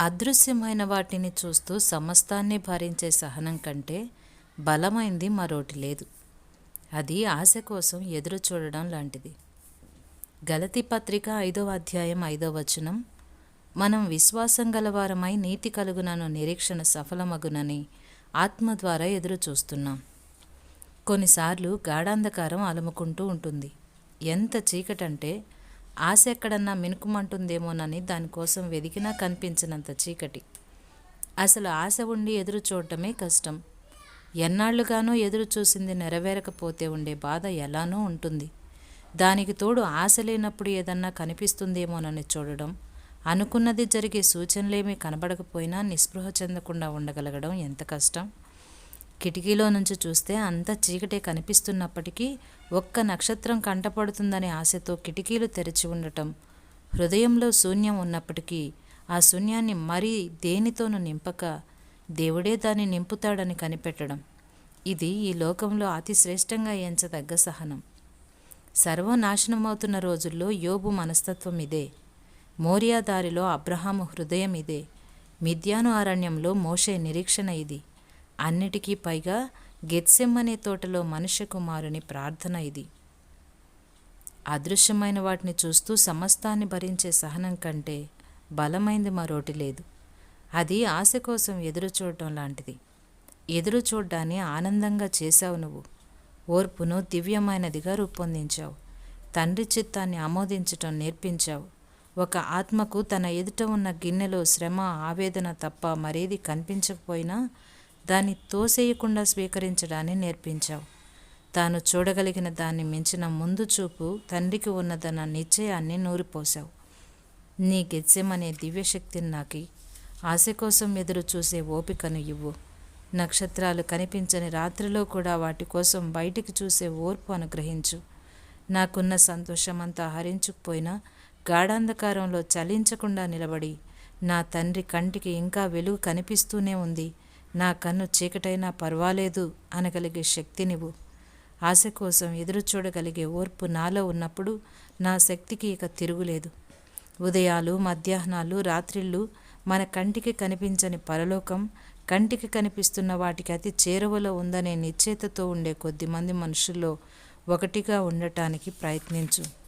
అదృశ్యమైన వాటిని చూస్తూ సమస్తాన్ని భరించే సహనం కంటే బలమైంది మరోటి లేదు. అది ఆశ కోసం ఎదురు చూడడం లాంటిది. గలతి పత్రిక ఐదవ అధ్యాయం ఐదవ వచనం మనం విశ్వాసం గలవారమై నీతి కలుగునను నిరీక్షణ సఫలమగునని ఆత్మ ద్వారా ఎదురు చూస్తున్నాం. కొన్నిసార్లు గాఢాంధకారం అలుముకుంటూ ఉంటుంది. ఎంత చీకటంటే ఆశ ఎక్కడన్నా మినుకుమంటుందేమోనని దానికోసం వెదికినా కనిపించినంత చీకటి. అసలు ఆశ ఉండి ఎదురు చూడటమే కష్టం. ఎన్నాళ్ళుగానో ఎదురు చూసింది నెరవేరకపోతే ఉండే బాధ ఎలానో ఉంటుంది. దానికి తోడు ఆశ లేనప్పుడు ఏదన్నా కనిపిస్తుందేమోనని చూడడం అనుకున్నది జరిగే సూచనలేమీ కనబడకపోయినా నిస్పృహ చెందకుండా ఉండగలగడం ఎంత కష్టం? కిటికీలో నుంచి చూస్తే అంత చీకటే కనిపిస్తున్నప్పటికీ ఒక్క నక్షత్రం కంటపడుతుందనే ఆశతో కిటికీలు తెరిచి ఉండటం హృదయంలో శూన్యం ఉన్నప్పటికీ ఆ శూన్యాన్ని మరీ దేనితోనూ నింపక దేవుడే దాన్ని నింపుతాడని కనిపెట్టడం. ఇది ఈ లోకంలో అతి శ్రేష్టంగా ఎంచదగ్గ సహనం. సర్వనాశనమవుతున్న రోజుల్లో యోబు మనస్తత్వం ఇదే. మోరియా దారిలో అబ్రహాము హృదయం ఇదే. మిథ్యాను అరణ్యంలో మోషే నిరీక్షణ ఇది. అన్నిటికీ పైగా గెత్సెమ్మనే తోటలో మనుష్య కుమారుని ప్రార్థన ఇది. అదృశ్యమైన వాటిని చూస్తూ సమస్తాన్ని భరించే సహనం కంటే బలమైంది మరోటి లేదు. అది ఆశ కోసం ఎదురు చూడటం లాంటిది. ఎదురు చూడ్డాన్ని ఆనందంగా చేశావు నువ్వు. ఓర్పును దివ్యమైనదిగా రూపొందించావు. తండ్రి చిత్తాన్ని ఆమోదించటం నేర్పించావు. ఒక ఆత్మకు తన ఎదుట ఉన్న గిన్నెలో శ్రమ ఆవేదన తప్ప మరేది కనిపించకపోయినా దాన్ని తోసేయకుండా స్వీకరించడాన్ని నేర్పించావు. తాను చూడగలిగిన దాన్ని మించిన ముందు చూపు తండ్రికి ఉన్నదన్న నిశ్చయాన్ని నూరిపోశావు. నీ గెత్సెమనే దివ్యశక్తిని నాకి. ఆశ కోసం ఎదురు చూసే ఓపికను ఇవ్వు. నక్షత్రాలు కనిపించని రాత్రిలో కూడా వాటి కోసం బయటికి చూసే ఓర్పు అనుగ్రహించు. నాకున్న సంతోషమంతా హరించుకుపోయినా గాఢాంధకారంలో చలించకుండా నిలబడి నా తండ్రి కంటికి ఇంకా వెలుగు కనిపిస్తూనే ఉంది. నా కన్ను చీకటైనా పర్వాలేదు అనగలిగే శక్తినివ్వు ఆశ కోసం ఎదురు చూడగలిగే ఓర్పు నాలో ఉన్నప్పుడు నా శక్తికి ఇక తిరుగులేదు. ఉదయాలు మధ్యాహ్నాలు రాత్రిళ్ళు మన కంటికి కనిపించని పరలోకం కంటికి కనిపిస్తున్న వాటికి అతి చేరువలో ఉందనే నిశ్చేతతో ఉండే కొద్దిమంది మనుషుల్లో ఒకటిగా ఉండటానికి ప్రయత్నించు.